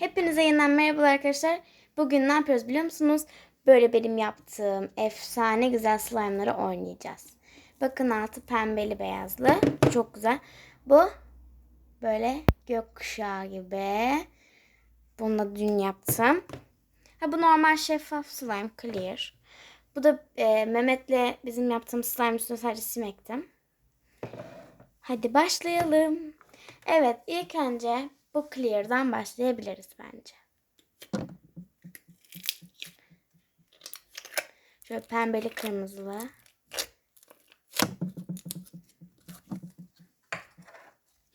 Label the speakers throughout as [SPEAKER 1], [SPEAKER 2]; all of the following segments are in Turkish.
[SPEAKER 1] Hepinize yeniden merhabalar arkadaşlar. Bugün ne yapıyoruz biliyor musunuz? Böyle benim yaptığım efsane güzel slime'ları oynayacağız. Bakın altı pembeli beyazlı. Çok güzel. Bu böyle gökkuşağı gibi. Bunu da dün yaptım. Ha, bu normal şeffaf slime clear. Bu da e, Mehmet'le bizim yaptığımız slime üstüne sadece sim. Hadi başlayalım. Evet ilk önce bu clear'dan başlayabiliriz bence. Şöyle pembeli kırmızılı.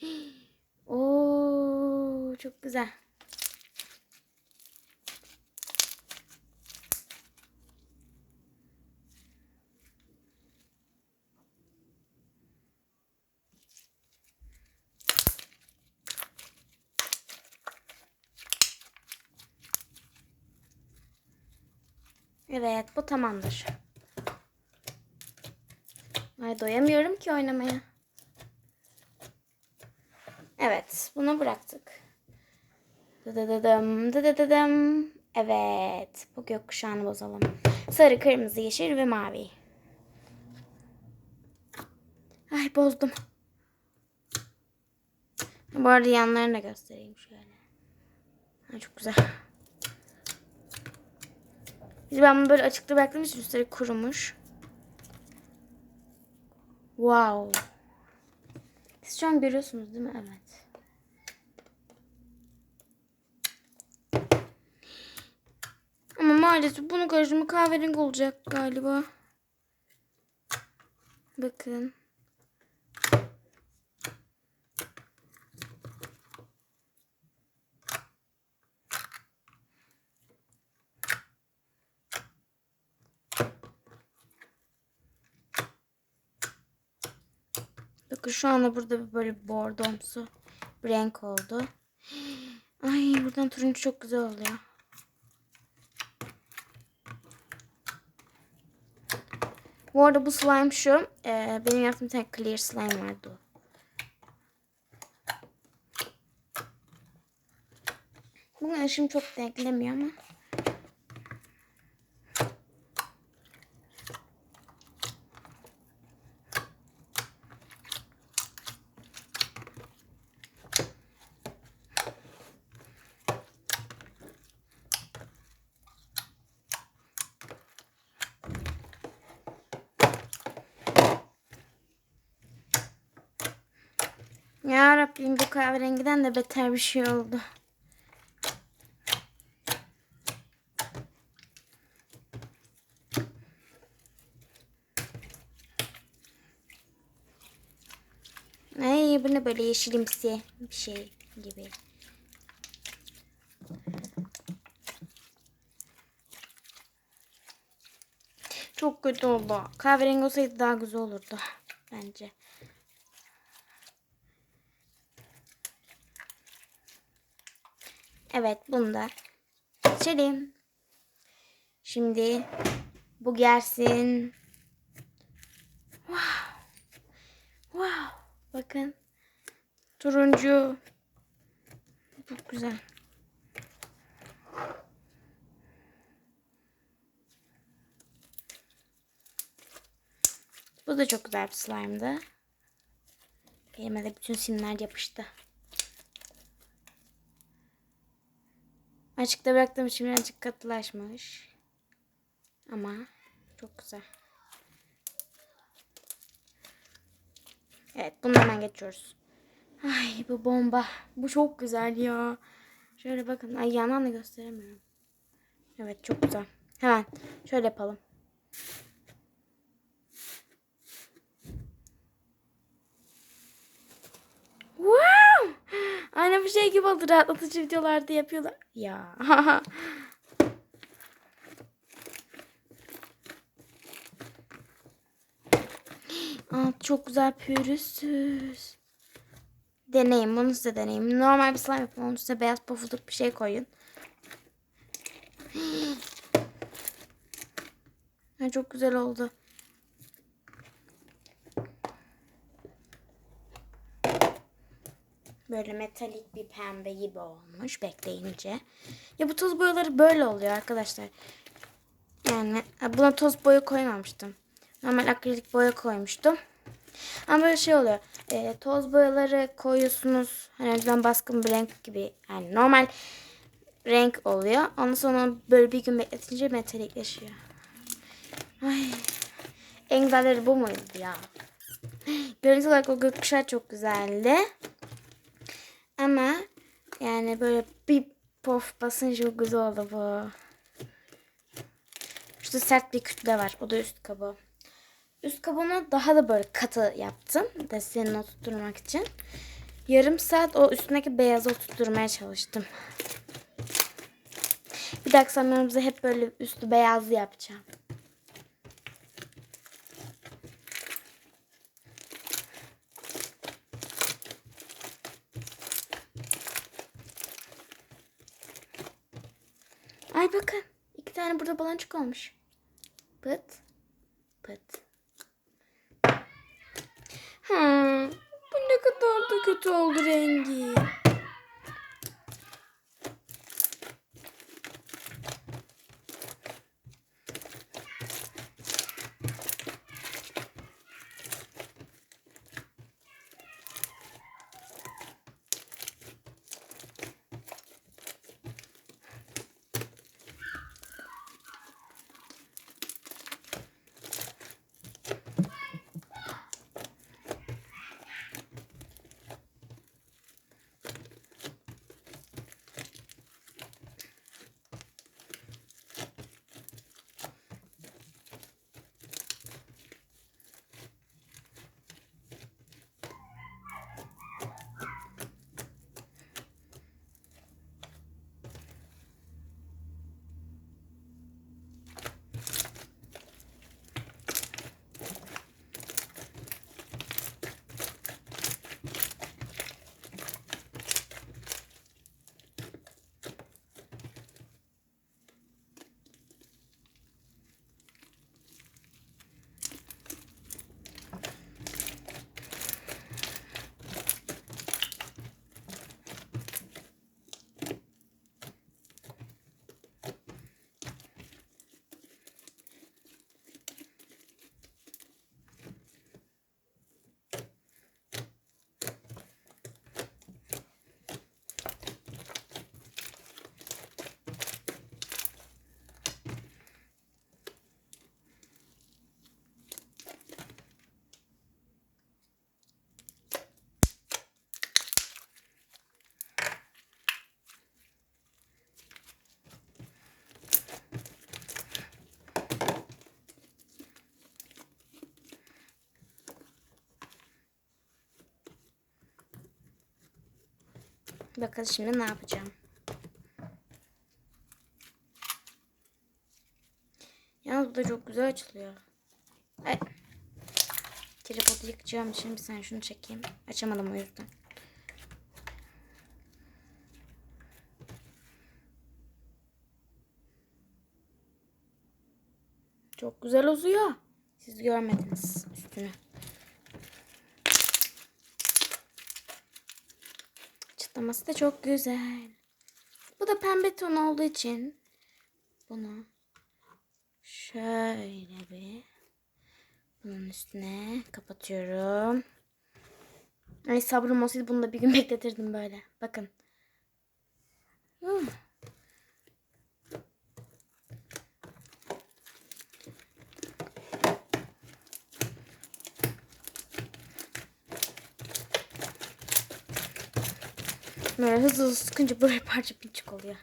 [SPEAKER 1] Oo çok güzel. Evet tamamdır. Ay doyamıyorum ki oynamaya. Evet bunu bıraktık. Dıdıdıdım, dıdıdıdım. Evet bu gökkuşağını bozalım. Sarı, kırmızı, yeşil ve mavi. Ay bozdum. Bu arada yanlarını da göstereyim şöyle. Ay, çok güzel. Ben bunu böyle açıkta bıraktığım için üstleri kurumuş. Wow. Siz şu an görüyorsunuz değil mi? Evet. Ama maalesef bunu karıştırma kahverengi olacak galiba. Bakın. Bakın şu anda burada böyle bordomsu bir renk oldu. Ay buradan turuncu çok güzel oluyor. Bu arada bu slime şu. Ee, benim yaptığım tane clear slime vardı. Bugün ışığım çok denklemiyor ama. Rabbim bu kahverengiden de beter bir şey oldu. Ay bu ne böyle yeşilimsi bir şey gibi. Çok kötü oldu. Kahverengi olsaydı daha güzel olurdu bence. Evet bunu da seçelim. Şimdi bu gelsin. Wow. Wow. Bakın. Turuncu. Çok güzel. Bu da çok güzel bir slime'dı. Elime de bütün simler yapıştı. Açıkta bıraktığım için birazcık katılaşmış. Ama çok güzel. Evet bunu hemen geçiyoruz. Ay bu bomba. Bu çok güzel ya. Şöyle bakın. Ay yandan da gösteremiyorum. Evet çok güzel. Hemen şöyle yapalım. Wow! Aynı bir şey gibi oldu. Rahatlatıcı videolarda yapıyorlar. Ya. Aa, çok güzel pürüzsüz. Deneyin. Bunu size deneyin. Normal bir slime yapın. Onun üstüne beyaz pofuduk bir şey koyun. Ha, çok güzel oldu. Böyle metalik bir pembe gibi olmuş bekleyince. Ya bu toz boyaları böyle oluyor arkadaşlar. Yani buna toz boya koymamıştım. Normal akrilik boya koymuştum. Ama böyle şey oluyor. e, toz boyaları koyuyorsunuz. Hani önceden baskın bir renk gibi. Yani normal renk oluyor. Ondan sonra böyle bir gün bekletince metalikleşiyor. Ay. En güzelleri bu muydu ya? Görüntü olarak o gökkuşağı çok güzeldi. Ama yani böyle bir pof basınca güzel oldu bu. Şurada sert bir kütle var. O da üst kabuğu. Üst kabuğunu daha da böyle katı yaptım. Desenini oturtturmak için. Yarım saat o üstündeki beyazı oturtturmaya çalıştım. Bir dahaki zamanımızda hep böyle üstü beyazlı yapacağım. Bakın. iki tane burada baloncuk olmuş. Pıt. Pıt. Hmm, bu ne kadar da kötü oldu rengi. Bakın şimdi ne yapacağım. Yalnız bu da çok güzel açılıyor. Ay. Tripodu yıkacağım bir saniye şunu çekeyim. Açamadım o yüzden. Çok güzel uzuyor. Siz görmediniz üstünü. Çıtlaması da çok güzel. Bu da pembe ton olduğu için bunu şöyle bir bunun üstüne kapatıyorum. Ay sabrım olsaydı bunu da bir gün bekletirdim böyle. Bakın. Hmm. Böyle hızlı hızlı sıkınca böyle parça pinçik oluyor.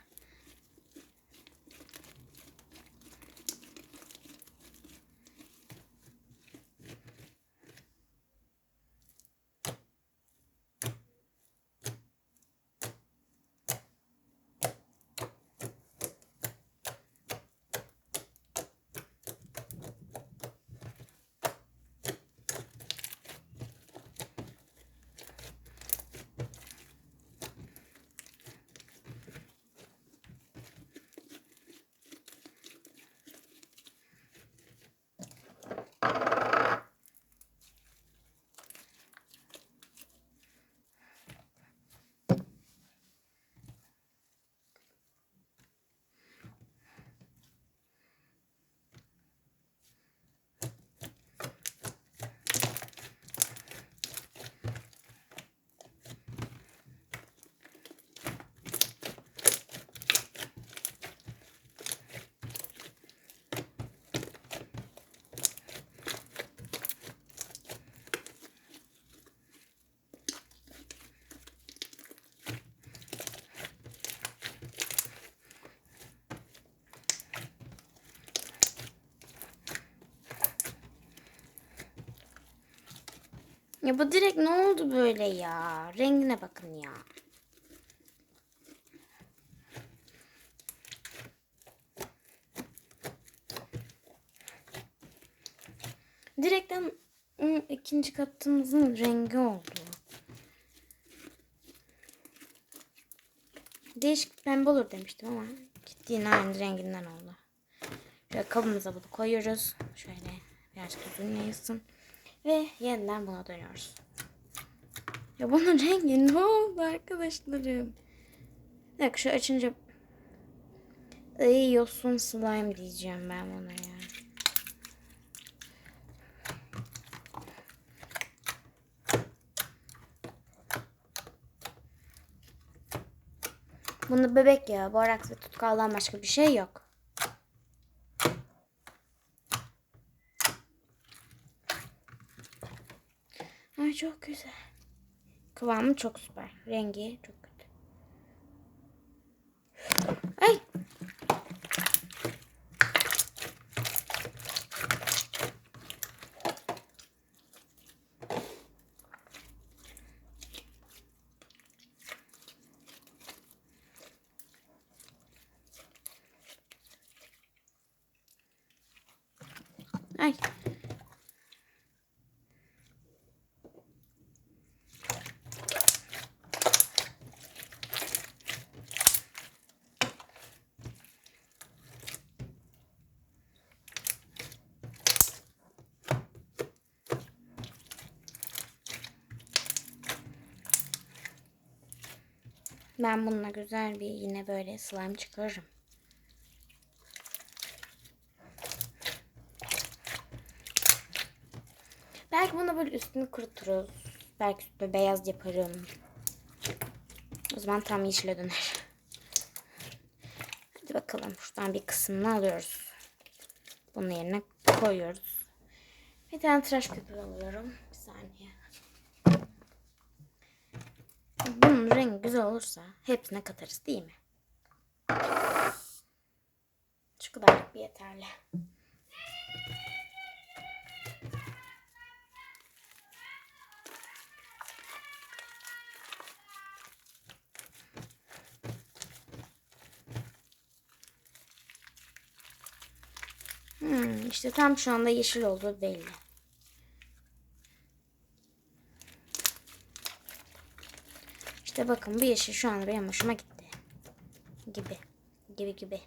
[SPEAKER 1] Ya bu direkt ne oldu böyle ya? Rengine bakın ya. Direkten ım, ikinci katımızın rengi oldu. Değişik pembe olur demiştim ama gitti yine aynı renginden oldu. Şöyle kabımıza bunu koyuyoruz. Şöyle birazcık uzun yayılsın. Ve yeniden buna dönüyoruz. Ya bunun rengi ne oldu arkadaşlarım? Bir şu açınca Ay yosun slime diyeceğim ben buna ya. Bunda bebek yağı, boraks ve tutkaldan başka bir şey yok. Ay çok güzel. Kıvamı çok süper. Rengi çok kötü. Ay. Ay. Ben bununla güzel bir yine böyle slime çıkarırım. Belki bunu böyle üstünü kuruturuz. Belki üstüne beyaz yaparım. O zaman tam yeşile döner. Hadi bakalım. Şuradan bir kısmını alıyoruz. Bunun yerine koyuyoruz. Bir tane tıraş köpüğü alıyorum. Bir saniye. Bunun rengi güzel olursa hepsine katarız değil mi? Şu kadarlık bir yeterli. Hmm, işte tam şu anda yeşil olduğu belli. İşte bakın bu yeşil şu anda benim hoşuma gitti. Gibi. Gibi gibi.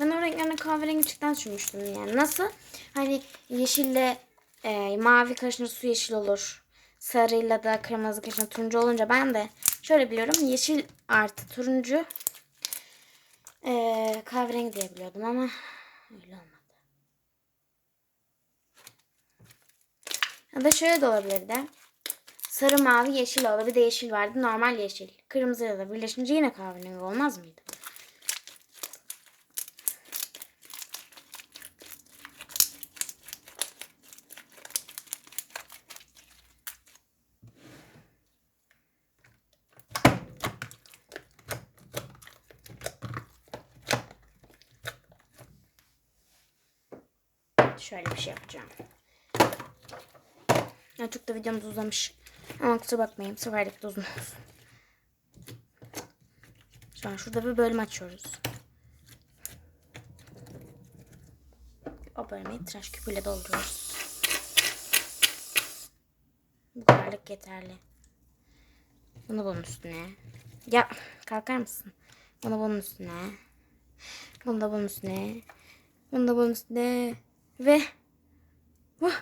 [SPEAKER 1] Ben o renklerine kahverengi çıktan düşünmüştüm yani. Nasıl? Hani yeşille e, mavi karışınca su yeşil olur. Sarıyla da kırmızı karışınca turuncu olunca ben de şöyle biliyorum. Yeşil artı turuncu e, kahverengi diye biliyordum ama öyle olmadı. Ya da şöyle de olabilirdi. Sarı, mavi, yeşil oldu. Bir de yeşil vardı. Normal yeşil. Kırmızıyla da birleşince yine kahverengi olmaz mıydı? Şöyle bir şey yapacağım. Ya çok da videomuz uzamış. Ama kusura bakmayın. Bu seferlik uzun olsun. Şu an şurada bir bölüm açıyoruz. O bölmeyi tıraş küpüyle dolduruyoruz. Bu kadarlık yeterli. Bunu bunun üstüne. Ya kalkar mısın? Bunu bunun üstüne. Bunu da bunun üstüne. Bunu da bunun üstüne. Ve uh,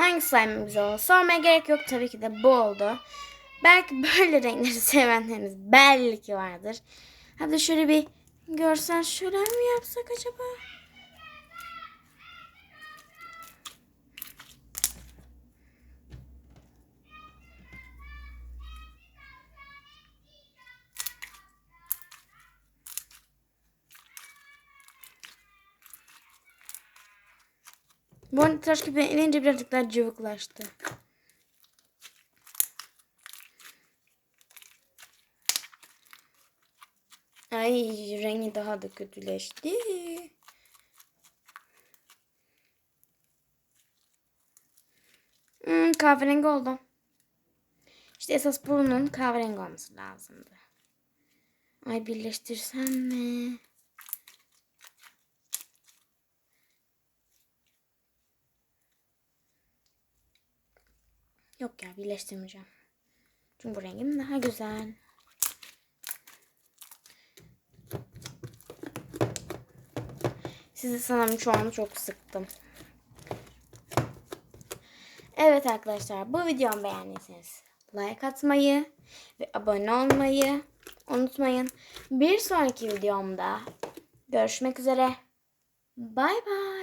[SPEAKER 1] Hangi slime güzel oldu? Sormaya gerek yok tabii ki de bu oldu. Belki böyle renkleri sevenleriniz belki vardır. Hadi şöyle bir görsel şölen mi yapsak acaba? Bu arada tıraş gibi inince birazcık daha cıvıklaştı. Ay rengi daha da kötüleşti. Hmm, kahverengi oldu. İşte esas bunun kahverengi olması lazımdı. Ay birleştirsem mi? Yok ya birleştirmeyeceğim. Çünkü bu rengim daha güzel. Sizi sanırım şu an çok sıktım. Evet arkadaşlar bu videomu beğendiyseniz like atmayı ve abone olmayı unutmayın. Bir sonraki videomda görüşmek üzere. Bay bay.